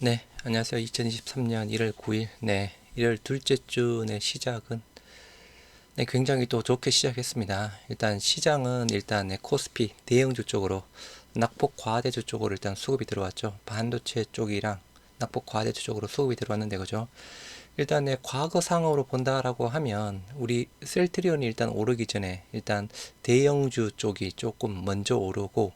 네, 안녕하세요. 2023년 1월 9일, 네, 1월 둘째 주 네, 시작은 네, 굉장히 또 좋게 시작했습니다. 일단 시장은 일단 네, 코스피 대형주 쪽으로 낙폭 과대주 쪽으로 일단 수급이 들어왔죠. 반도체 쪽이랑 낙폭 과대주 쪽으로 수급이 들어왔는데 그죠? 일단 네, 과거상으로 본다라고 하면 우리 셀트리온이 일단 오르기 전에 일단 대형주 쪽이 조금 먼저 오르고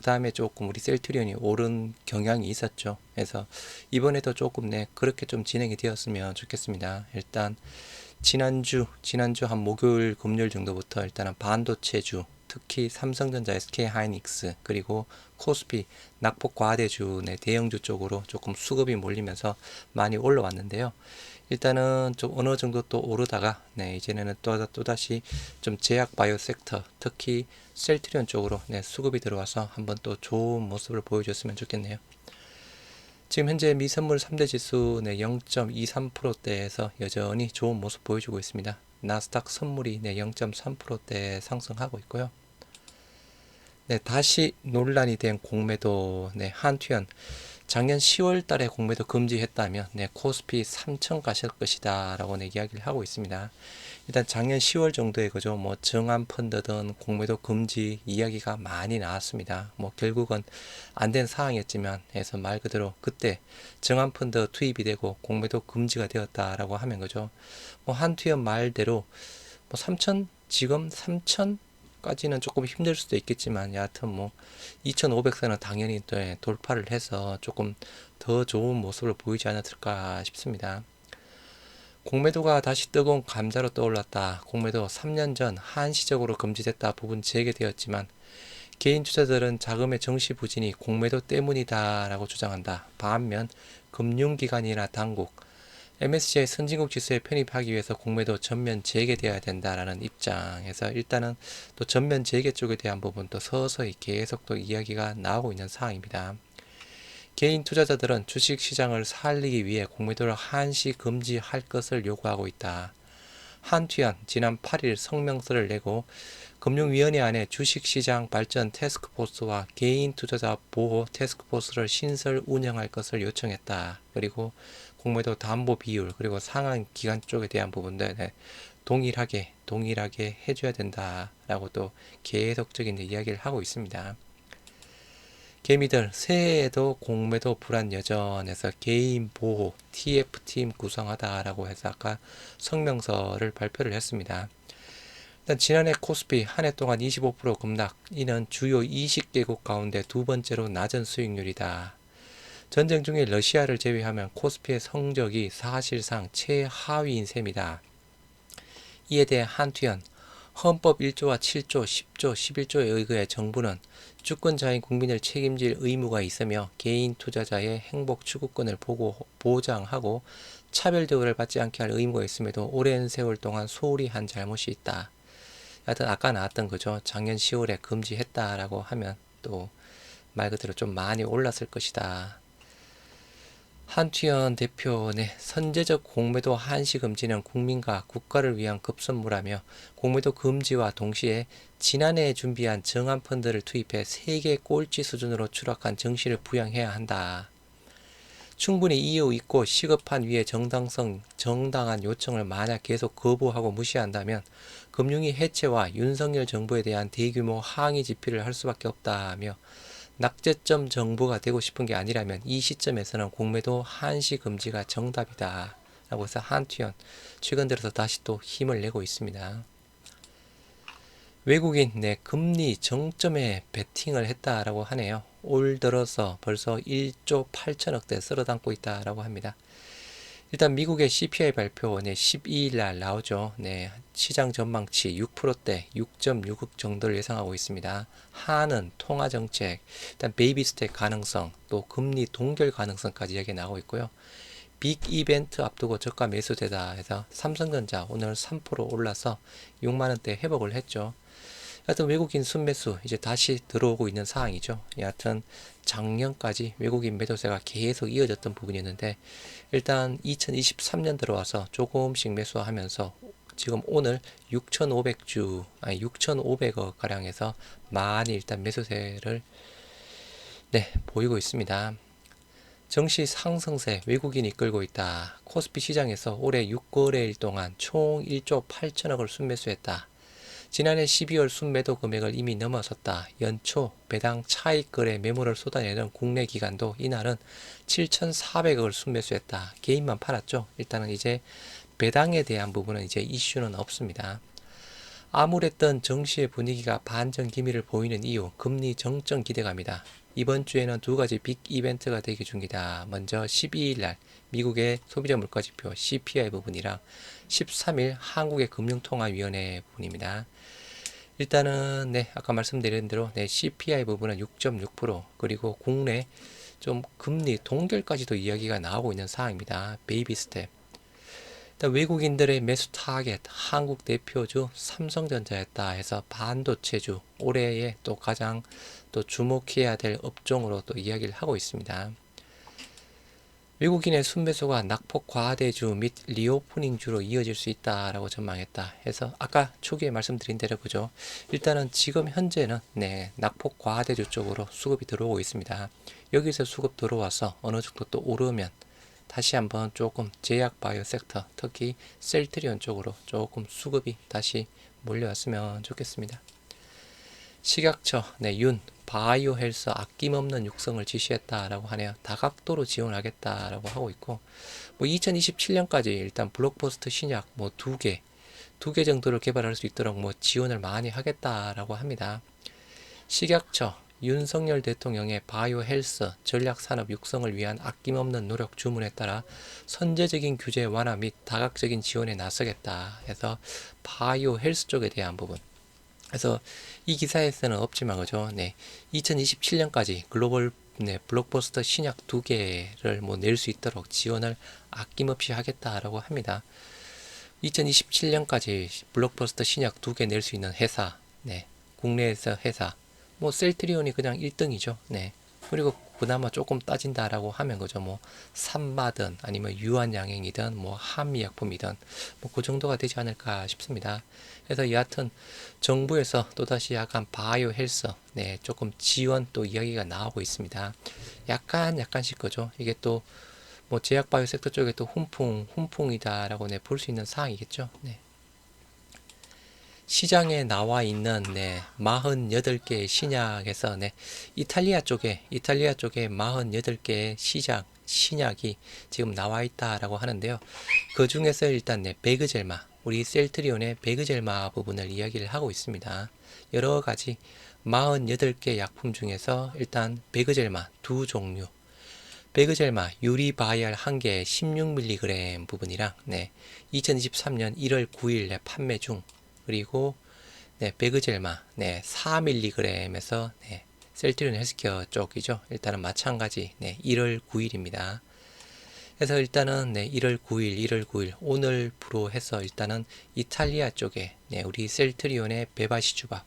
그 다음에 조금 우리 셀트리온이 오른 경향이 있었죠. 그래서 이번에도 조금 네 그렇게 좀 진행이 되었으면 좋겠습니다. 일단 지난주 지난주 한 목요일 금요일 정도부터 일단은 반도체주 특히 삼성전자, SK 하이닉스 그리고 코스피 낙폭 과대주 네 대형주 쪽으로 조금 수급이 몰리면서 많이 올라왔는데요. 일단은 좀 어느 정도 또 오르다가 네 이제는 또 또 다시 좀 제약 바이오 섹터 특히 셀트리온 쪽으로 네 수급이 들어와서 한번 또 좋은 모습을 보여줬으면 좋겠네요. 지금 현재 미선물 3대 지수 네 0.23%대에서 여전히 좋은 모습 보여주고 있습니다. 나스닥 선물이 네 0.3%대 상승하고 있고요. 네 다시 논란이 된 공매도 네 한투현 작년 10월 달에 공매도 금지했다면 네, 코스피 3천 가실 것이다 라고 네, 이야기를 하고 있습니다. 일단 작년 10월 정도에 그죠 뭐 정한 펀드든 공매도 금지 이야기가 많이 나왔습니다. 뭐 결국은 안 된 사항이었지만 해서 말 그대로 그때 정한 펀드 투입이 되고 공매도 금지가 되었다라고 하면 그죠 뭐 한투현 말대로 뭐 3천 지금 3천 까지는 조금 힘들 수도 있겠지만 여하튼 뭐 2500선은 당연히 또 예, 돌파를 해서 조금 더 좋은 모습을 보이지 않았을까 싶습니다. 공매도가 다시 뜨거운 감자로 떠올랐다. 공매도 3년 전 한시적으로 금지됐다 부분 재개되었지만 개인 투자들은 자금의 정시 부진이 공매도 때문이다 라고 주장한다. 반면 금융기관이나 당국, MSCI 선진국 지수에 편입하기 위해서 공매도 전면 재개되어야 된다라는 입장에서 일단은 또 전면 재개 쪽에 대한 부분도 서서히 계속 또 이야기가 나오고 있는 상황입니다. 개인 투자자들은 주식 시장을 살리기 위해 공매도를 한시 금지할 것을 요구하고 있다. 한투현 지난 8일 성명서를 내고 금융위원회 안에 주식시장 발전 테스크포스와 개인 투자자 보호 테스크포스를 신설 운영할 것을 요청했다. 그리고 공매도 담보 비율 그리고 상한 기간 쪽에 대한 부분들 네, 동일하게 동일하게 해줘야 된다라고 또 계속적인 이야기를 하고 있습니다. 개미들 새해에도 공매도 불안 여전해서 개인 보호 TF팀 구성하다라고 해서 아까 성명서를 발표를 했습니다. 일단 지난해 코스피 한 해 동안 25% 급락 이는 주요 20개국 가운데 두 번째로 낮은 수익률이다. 전쟁 중에 러시아를 제외하면 코스피의 성적이 사실상 최하위인 셈이다. 이에 대해 한투현 헌법 1조와 7조, 10조, 11조에 의거해 정부는 주권자인 국민을 책임질 의무가 있으며 개인 투자자의 행복 추구권을 보고 보장하고 차별 대우를 받지 않게 할 의무가 있음에도 오랜 세월 동안 소홀히 한 잘못이 있다. 하여튼 아까 나왔던 거죠. 작년 10월에 금지했다라고 하면 또 말 그대로 좀 많이 올랐을 것이다. 한투현 대표의 선제적 공매도 한시 금지는 국민과 국가를 위한 급선무라며 공매도 금지와 동시에 지난해 준비한 정한 펀드를 투입해 세계 꼴찌 수준으로 추락한 정신을 부양해야 한다. 충분히 이유 있고 시급한 위에 정당성 정당한 요청을 만약 계속 거부하고 무시한다면 금융위 해체와 윤석열 정부에 대한 대규모 항의 집회를 할 수밖에 없다며 낙제점 정부가 되고 싶은 게 아니라면 이 시점에서는 공매도 한시 금지가 정답이다. 라고 해서 한투현 최근 들어서 다시 또 힘을 내고 있습니다. 외국인 내 금리 정점에 베팅을 했다라고 하네요. 올 들어서 벌써 1조 8천억대 쓸어담고 있다라고 합니다. 일단 미국의 CPI 발표 네, 12일 날 나오죠. 네, 시장 전망치 6%대 6.6억 정도를 예상하고 있습니다. 한은 통화 정책, 일단 베이비 스텝 가능성, 또 금리 동결 가능성까지 이야기 나오고 있고요. 빅 이벤트 앞두고 저가 매수되다 해서 삼성전자 오늘 3% 올라서 6만 원대 회복을 했죠. 하여튼 외국인 순매수 이제 다시 들어오고 있는 상황이죠. 여하튼 작년까지 외국인 매도세가 계속 이어졌던 부분이었는데 일단 2023년 들어와서 조금씩 매수하면서 지금 오늘 6,500주 아니 6,500억 가량에서 많이 일단 매수세를 네 보이고 있습니다. 정시 상승세 외국인이 이끌고 있다. 코스피 시장에서 올해 6거래일 동안 총 1조 8천억을 순매수했다. 지난해 12월 순매도 금액을 이미 넘어섰다. 연초 배당 차익 거래 매물을 쏟아내는 국내 기관도 이날은 7,400억을 순매수했다. 개인만 팔았죠. 일단은 이제 배당에 대한 부분은 이제 이슈는 없습니다. 암울했던 정시의 분위기가 반전 기미를 보이는 이유 금리 정점 기대감이다. 이번 주에는 두 가지 빅 이벤트가 대기 중이다. 먼저 12일 날 미국의 소비자 물가 지표 CPI 부분이랑 13일 한국의 금융통화위원회 부분입니다. 일단은 네 아까 말씀드린 대로 네 CPI 부분은 6.6% 그리고 국내 좀 금리 동결까지도 이야기가 나오고 있는 상황입니다. 베이비 스텝. 외국인들의 매수 타겟 한국 대표주 삼성전자였다 해서 반도체주 올해에 또 가장 또 주목해야 될 업종으로 또 이야기를 하고 있습니다. 외국인의 순매수가 낙폭 과대주 및 리오프닝주로 이어질 수 있다라고 전망했다. 해서 아까 초기에 말씀드린 대로 그죠. 일단은 지금 현재는 네 낙폭 과대주 쪽으로 수급이 들어오고 있습니다. 여기서 수급 들어와서 어느 정도 또 오르면 다시 한번 조금 제약 바이오 섹터 특히 셀트리온 쪽으로 조금 수급이 다시 몰려왔으면 좋겠습니다. 식약처 네, 윤 바이오 헬스 아낌없는 육성을 지시했다라고 하네요. 다각도로 지원하겠다라고 하고 있고 뭐 2027년까지 일단 블록버스터 신약 뭐 두 개, 두 개 정도를 개발할 수 있도록 뭐 지원을 많이 하겠다라고 합니다. 식약처 윤석열 대통령의 바이오 헬스 전략 산업 육성을 위한 아낌없는 노력 주문에 따라 선제적인 규제 완화 및 다각적인 지원에 나서겠다 해서 바이오 헬스 쪽에 대한 부분 그래서 이 기사에서는 없지만 그죠. 네. 2027년까지 글로벌 네, 블록버스터 신약 두 개를 뭐 낼 수 있도록 지원을 아낌없이 하겠다라고 합니다. 2027년까지 블록버스터 신약 두 개 낼 수 있는 회사, 네, 국내에서 회사, 뭐 셀트리온이 그냥 1등이죠. 네. 그리고 그나마 조금 따진다라고 하면 그죠. 뭐 산마든 아니면 유한양행이든 뭐 한미약품이든 뭐 그 정도가 되지 않을까 싶습니다. 그래서 여하튼 정부에서 또다시 약간 바이오 헬스 네 조금 지원 또 이야기가 나오고 있습니다. 약간 약간씩 거죠. 이게 또 뭐 제약 바이오 섹터 쪽에 또 훈풍 훈풍이다라고 네, 볼 수 있는 사항이겠죠. 네. 시장에 나와 있는 네, 48개의 신약에서 네, 이탈리아 쪽에 이탈리아 쪽에 48개의 시작 신약이 지금 나와 있다라고 하는데요. 그 중에서 일단 네, 베그젤마 우리 셀트리온의 베그젤마 부분을 이야기를 하고 있습니다. 여러 가지 48개 약품 중에서 일단 베그젤마 두 종류 베그젤마 유리바이알 한 개에 16mg 부분이랑 네, 2023년 1월 9일에 판매 중 그리고 네, 베그젤마 네, 4mg에서 네, 셀트리온 헬스케어 쪽이죠. 일단은 마찬가지 네, 1월 9일입니다. 그래서 일단은 네, 1월 9일, 1월 9일 오늘부로 해서 일단은 이탈리아 쪽에 네, 우리 셀트리온의 베바시주밥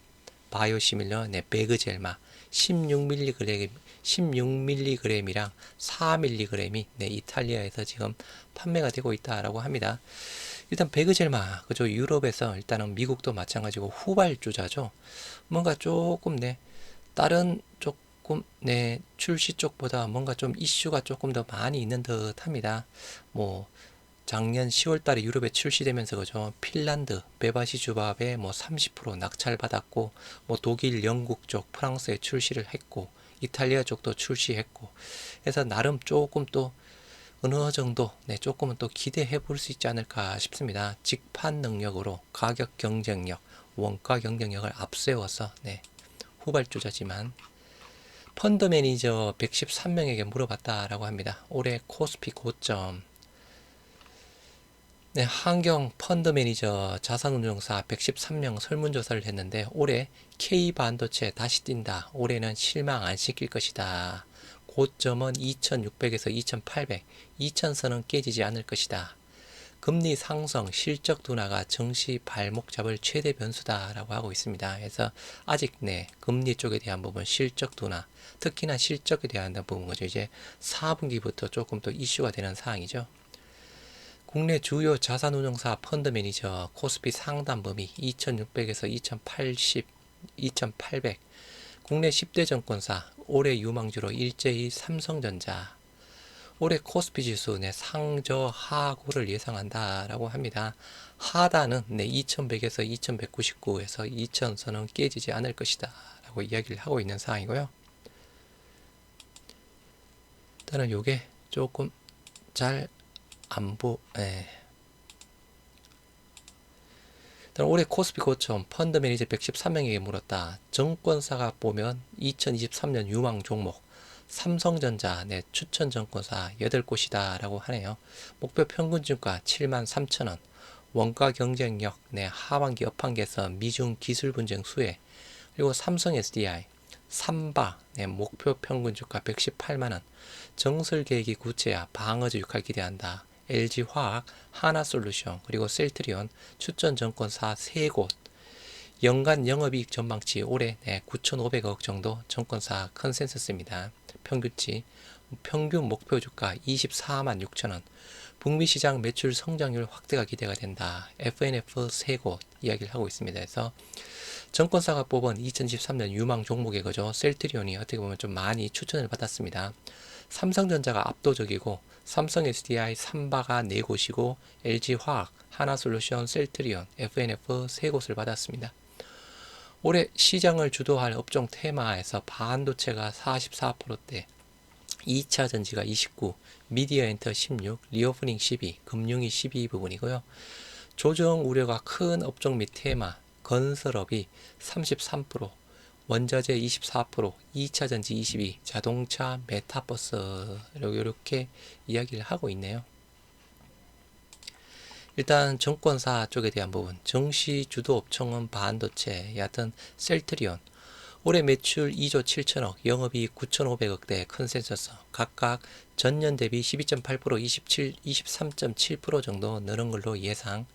바이오시밀러 네, 베그젤마 16mg 16mg이랑 4mg이 네, 이탈리아에서 지금 판매가 되고 있다라고 합니다. 일단 베그젤마 그죠 유럽에서 일단은 미국도 마찬가지고 후발주자죠. 뭔가 조금 네 다른 조금 네 출시 쪽보다 뭔가 좀 이슈가 조금 더 많이 있는 듯합니다. 뭐 작년 10월 달에 유럽에 출시되면서 그죠 핀란드 베바시 주밥에 뭐 30% 낙찰 받았고 뭐 독일 영국 쪽 프랑스에 출시를 했고 이탈리아 쪽도 출시했고 해서 나름 조금 또 어느 정도 네, 조금은 또 기대해 볼 수 있지 않을까 싶습니다. 직판 능력으로 가격 경쟁력, 원가 경쟁력을 앞세워서 네, 후발주자지만 펀드 매니저 113명에게 물어봤다라고 합니다. 올해 코스피 고점 네, 한경 펀드 매니저 자산운용사 113명 설문조사를 했는데 올해 K 반도체 다시 뛴다. 올해는 실망 안 시킬 것이다. 고점은 2600에서 2800, 2000선은 깨지지 않을 것이다. 금리 상승, 실적 둔화가 정시 발목 잡을 최대 변수다라고 하고 있습니다. 그래서 아직 네 금리 쪽에 대한 부분, 실적 둔화, 특히나 실적에 대한 부분 거죠. 이제 4분기부터 조금 더 이슈가 되는 사항이죠. 국내 주요 자산운용사 펀드 매니저 코스피 상단 범위 2600에서 2080, 2800 국내 10대 정권사 올해 유망주로 일제히 삼성전자 올해 코스피 지수 네, 상저 하고를 예상한다라고 합니다. 하단은 네, 2100에서 2199에서 2000선은 깨지지 않을 것이다 라고 이야기를 하고 있는 상황이고요. 일단은 요게 조금 잘 안 보 예. 올해 코스피 고점 펀드 매니저 113명에게 물었다. 정권사가 보면 2023년 유망 종목 삼성전자 내 추천 정권사 8곳이다 라고 하네요. 목표 평균 주가 7만 3천원 원가 경쟁력 내 하반기 업황계에서 미중 기술 분쟁 수혜 그리고 삼성 SDI 삼바 내 목표 평균 주가 118만원 정설 계획이 구체화 방어주 역할 기대한다. LG화학, 하나솔루션, 그리고 셀트리온, 추천 정권사 3곳, 연간 영업이익 전망치 올해 네, 9,500억 정도 정권사 컨센서스입니다. 평균치, 평균 목표 주가 24만 6천원, 북미 시장 매출 성장률 확대가 기대가 된다. FNF 3곳 이야기를 하고 있습니다. 그래서 정권사가 뽑은 2013년 유망 종목의 거죠. 셀트리온이 어떻게 보면 좀 많이 추천을 받았습니다. 삼성전자가 압도적이고 삼성 SDI, 삼바가 4곳이고 LG화학, 하나솔루션, 셀트리온, FNF 3곳을 받았습니다. 올해 시장을 주도할 업종 테마에서 반도체가 44%대, 2차 전지가 29, 미디어 엔터 16, 리오프닝 12, 금융이 12 부분이고요. 조정 우려가 큰 업종 및 테마, 건설업이 33%, 원자재 24%, 2차 전지 22, 자동차, 메타버스 이렇게 이야기를 하고 있네요. 일단 정권사 쪽에 대한 부분, 정시 주도 업종은 반도체, 여하튼 셀트리온, 올해 매출 2조 7천억, 영업이익 9,500억대 컨센서스, 각각 전년 대비 12.8%, 27, 23.7% 정도 느는 걸로 예상.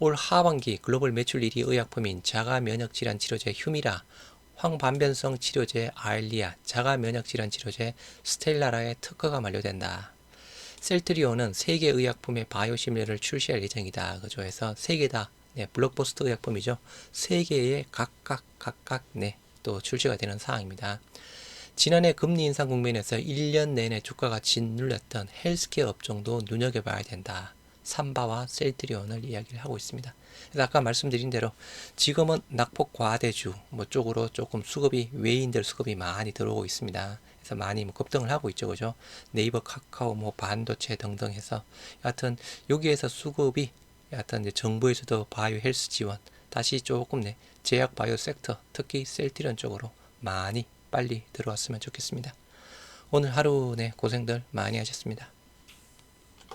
올 하반기 글로벌 매출 1위 의약품인 자가 면역 질환 치료제 휴미라, 황반변성 치료제 아일리아, 자가 면역 질환 치료제 스텔라라의 특허가 만료된다. 셀트리온은 세계 의약품의 바이오시밀러를 출시할 예정이다. 그죠? 해서 세개다 네, 블록버스터 의약품이죠. 세 개의 각각 각각 네, 또 출시가 되는 사항입니다. 지난해 금리 인상 국면에서 1년 내내 주가가 짓눌렸던 헬스케어 업종도 눈여겨봐야 된다. 삼바와 셀트리온을 이야기를 하고 있습니다. 그래서 아까 말씀드린 대로 지금은 낙폭 과대주 뭐 쪽으로 조금 수급이 외인들 수급이 많이 들어오고 있습니다. 그래서 많이 뭐 급등을 하고 있죠, 그죠? 네이버, 카카오, 뭐 반도체 등등 해서 여하튼 여기에서 수급이 여하튼 이제 정부에서도 바이오 헬스 지원 다시 조금 네 제약 바이오 섹터 특히 셀트리온 쪽으로 많이 빨리 들어왔으면 좋겠습니다. 오늘 하루 네 고생들 많이 하셨습니다.